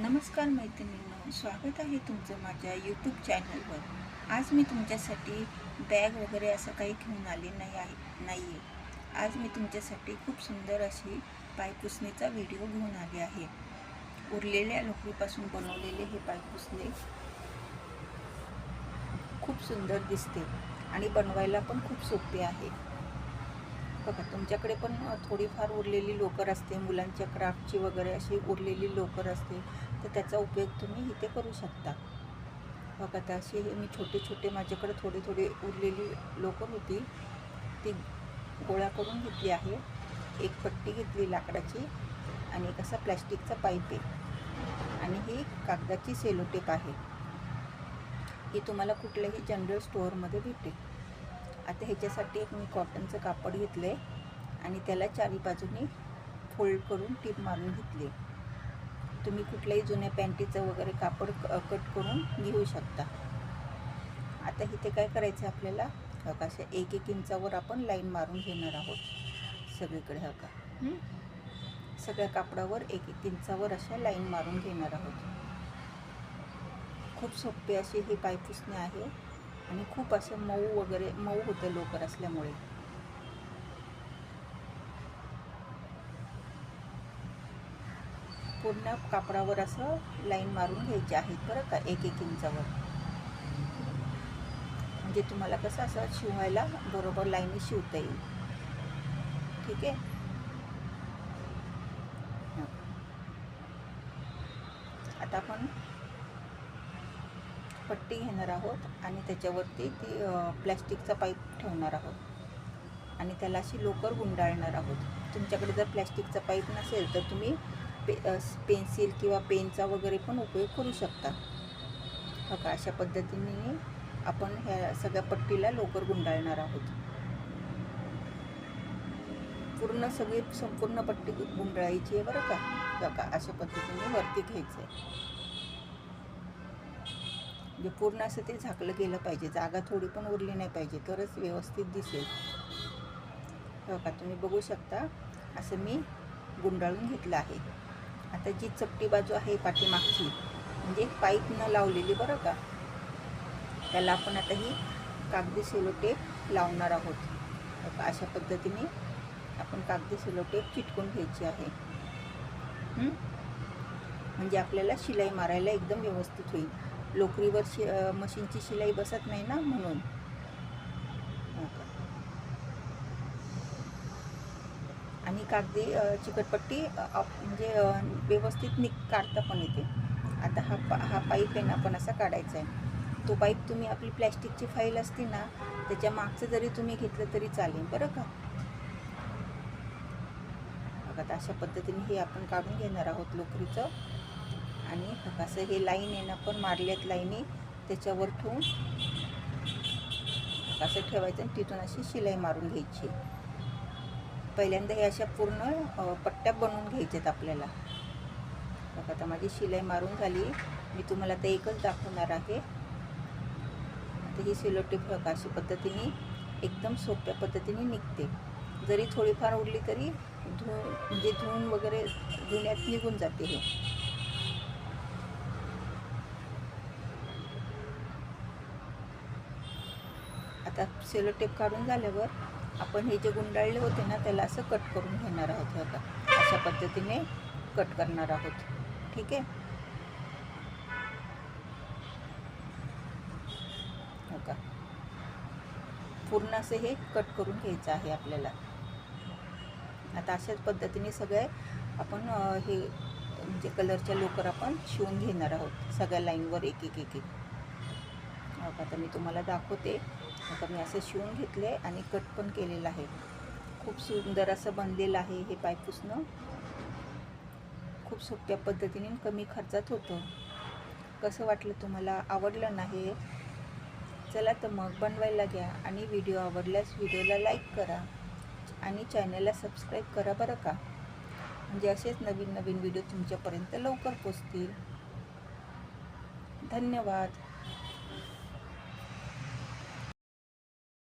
नमस्कार मैत्रिणींनो स्वागत आहे तुमचं माझ्या यूट्यूब चॅनलवर आज मी तुमच्यासाठी बॅग वगैरे असं काही घेऊन आले नाही आहे नाही आहे आज मी तुमच्यासाठी खूप सुंदर अशी पायपुसणीचा व्हिडिओ घेऊन आले आहे. उरलेल्या लोकरीपासून बनवलेले हे पायपुसणे खूप सुंदर दिसते आणि बनवायला पण खूप सोपे आहे. बघा तुमच्याकडे पण थोडीफार उरलेली लोकर असते मुलांच्या क्राफ्टची वगैरे अशी उरलेली लोकर असते तर त्याचा उपयोग तुम्ही इथे करू शकता. बघा तर असे हे मी छोटे छोटे माझ्याकडे थोडी थोडी उरलेली लोकर होती. ती गोळा करून घेतली आहे. एक पट्टी घेतली लाकडाची आणि एक असा प्लॅस्टिकचा पाईप आहे. आणि ही कागदाची सेलोटेप आहे. ही तुम्हाला कुठल्याही जनरल स्टोअरमध्ये भेटेल. आता ह्याच्यासाठी एक मी कॉटनचं कापड घेतलं आहे आणि त्याला चारी बाजूनी फोल्ड करून टीप मारून घेतली. तुम्ही कुठल्याही जुन्या पॅन्टीचं वगैरे कापड कट करून घेऊ शकता. आता इथे काय करायचं आहे आपल्याला? हो का अशा एक एक इंचावर आपण लाईन मारून घेणार आहोत. सगळीकडे हो का हं? सगळ्या कापडावर एक एक इंचावर अशा लाईन मारून घेणार आहोत. खूप सोपे अशी ही पायपुसणे आहे. आणि खूप असं मऊ वगैरे मऊ होतं लोकर असल्यामुळे. पूर्ण कापडावर असं लाईन मारून घ्यायची आहेत बरं का एक एक इंचावर. म्हणजे तुम्हाला कसं असं शिवायला बरोबर लाईनी शिवता येईल. ठीक आहे? आता आपण पट्टी घेणार आहोत आणि त्याच्यावरती ती प्लॅस्टिकचा पाईप ठेवणार आहोत. आणि त्याला अशी लोकर गुंडाळणार आहोत. तुमच्याकडे जर प्लॅस्टिकचा पाईप नसेल तर तुम्ही पे पेन्सिल किंवा पेनचा वगैरे पण उपयोग करू शकता. बघा अशा पद्धतीने आपण ह्या सगळ्या पट्टीला लोकर गुंडाळणार आहोत. पूर्ण सगळी संपूर्ण पट्टी गुंडाळायची आहे बरं का? बघा अशा पद्धतीने वरती घ्यायचं आहे म्हणजे पूर्ण असं ते झाकलं गेलं पाहिजे. जागा थोडी पण उरली नाही पाहिजे. तरच व्यवस्थित दिसेल. बघा तुम्ही बघू शकता. असं मी गुंडाळून घेतलं आहे. आता जी चपटी बाजू आहे पाठीमागची म्हणजे पाईप न लावलेली बरं का? त्याला आपण आता ही कागदी सेलोटेप लावणार आहोत. अशा पद्धतीने आपण कागदी सेलोटेप चिटकून घ्यायची आहे. म्हणजे आपल्याला शिलाई मारायला एकदम व्यवस्थित होईल. लोकरीवर शि मशीनची शिलाई बसत नाही ना म्हणून. आणि कागदी चिकटपट्टी म्हणजे व्यवस्थित निक काढता पण येते. आता हा पा हा पाईप आहे ना आपण असा काढायचा आहे तो पाईप तुम्ही आपली प्लॅस्टिकची फाईल असते ना त्याच्या मागचं जरी तुम्ही घेतलं तरी चालेल बरं का? बघा आता अशा पद्धतीने हे आपण काढून घेणार आहोत लोकरीचं. आणि असं हे लाईन आहे ना पण मारल्यात लाईनी. त्याच्यावर ठेवून असं ठेवायचं आणि तिथून अशी शिलाई मारून घ्यायची. पहिल्यांदा हे अशा पूर्ण पट्ट्या बनवून घ्यायच्यात आपल्याला. बघा आता माझी शिलाई मारून झाली. मी तुम्हाला ते एकच दाखवणार आहे. आता ही सिलोटी बघा अशी पद्धतीने एकदम सोप्या पद्धतीने निघते. जरी थोडीफार उरली तरी धुवून म्हणजे धुवून वगैरे धुण्यात निघून जाते हे. आता सेलो टेप काढून झाल्यावर आपण हे जे गुंडाळले होते ना त्याला असं कट करून घेणार आहोत हे बघा अशा पद्धतीने कट करणार आहोत. ठीक आहे? हो का पूर्ण असं हे कट करून घ्यायचं आहे आपल्याला. आता अशाच पद्धतीने सगळे आपण हे म्हणजे कलरच्या लोकर आपण शिवून घेणार आहोत. सगळ्या लाईनवर एक एक एक एक. हो का, आता मी तुम्हाला दाखवते. आता मी असं शिवून घेतले आणि कट पण केलेलं आहे. खूप सुंदर असं बनलेलं आहे हे पायपुसणं. खूप सोप्या पद्धतीने कमी खर्चात होतं. कसं वाटलं तुम्हाला? आवडलं नाही? चला तर मग बनवायला घ्या आणि व्हिडिओ आवडल्यास व्हिडिओला लाईक करा आणि चॅनलला सबस्क्राईब करा बरं का? म्हणजे असेच नवीन नवीन व्हिडिओ तुमच्यापर्यंत लवकर पोचतील. धन्यवाद.